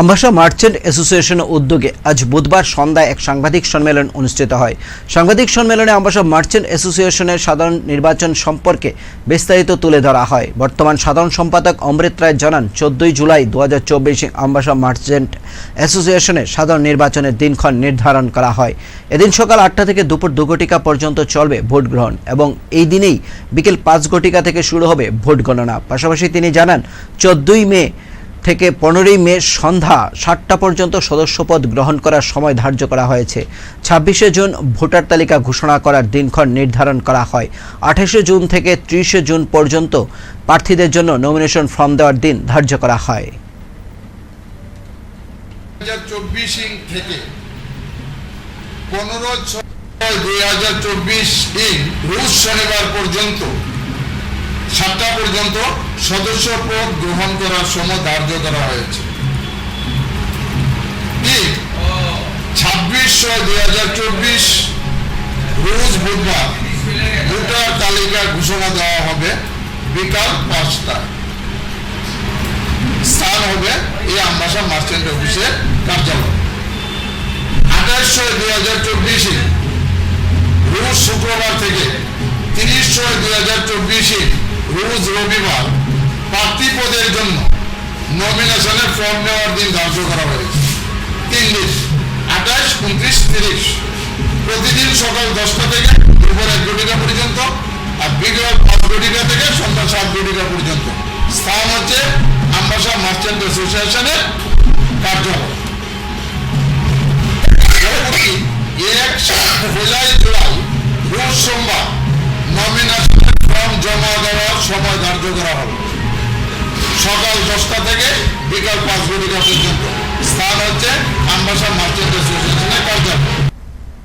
Ambassa merchant অ্যাসোসিয়েশনের উদ্যোগে আজ বুধবার সন্ধ্যায় এক সাংবাদিক সম্মেলন অনুষ্ঠিত হয়। সাংবাদিক সম্মেলনে আম্বাসা মার্চেন্ট অ্যাসোসিয়েশনের সাধারণ নির্বাচন সম্পর্কে বিস্তারিত তুলে ধরা হয়। বর্তমান সাধারণ সম্পাদক অমৃত রায় জানান, চোদ্দই জুলাই দু হাজার চব্বিশে আম্বাসা মার্চেন্ট অ্যাসোসিয়েশনের সাধারণ নির্বাচনের দিনক্ষণ নির্ধারণ করা হয়। এদিন সকাল আটটা থেকে দুপুর দু ঘটিকা পর্যন্ত চলবে ভোট গ্রহণ এবং এই দিনেই বিকেল পাঁচ ঘটিকা থেকে শুরু হবে ভোট গণনা। পাশাপাশি তিনি জানান, চোদ্দই মে থেকে পনেরোই মে সন্ধ্যা সাতটা পর্যন্ত সদস্যপদ গ্রহণ করার সময় ধার্য করা হয়েছে। ছাব্বিশে জুন ভোটার তালিকা ঘোষণা করার দিনক্ষণ নির্ধারণ করা হয়। আঠাশে জুন থেকে ত্রিশে জুন পর্যন্ত প্রার্থীদের জন্য নমিনেশন ফর্ম দেওয়ার দিন ধার্য করা হয়। থেকে পনেরো ছয় দুই হাজার চব্বিশ ইং রুশ শনিবার পর্যন্ত সাতটা পর্যন্ত সদস্য পদ গ্রহণ করার সময় ধার্য করা হয়েছে। ছাব্বিশ ছয় দুই হাজার চব্বিশ, রোজ বুধবার ভোটার তালিকা ঘোষণা দেওয়া হবে বিকাল পাঁচটা স্থান হবে এই আম্বাসা মার্চেন্ট অফিসের কার্যালয়। আঠাশ ছয় দুই হাজার চব্বিশে রোজ শুক্রবার থেকে রোজ রবিবার প্রার্থী পদের জন্য নমিনেশনের ফর্ম নেওয়ার দিন ধার্য করা হয়েছে। তিন দিন, আঠাশ, উনত্রিশ, তিরিশ। প্রতিদিন সকাল দশটা থেকে দুপুর এক ঘটিকা পর্যন্ত আর বিকেল পাঁচ ঘটিকা থেকে সন্ধ্যা সাত ঘটিকা পর্যন্ত। স্থান হচ্ছে আম্বাসা মার্চেন্ট অ্যাসোসিয়েশনের কার্যালয়। এক জুলাই জুলাই, রোজ সোমবার দেওয়ার সময় ধার্য করা হবে। সকাল দশটা থেকে বিকাল পাঁচ ঘটিকা পর্যন্ত। স্থান হচ্ছে আমবাসা মার্চেন্ট অ্যাসোসিয়েশনের কার্যালয়।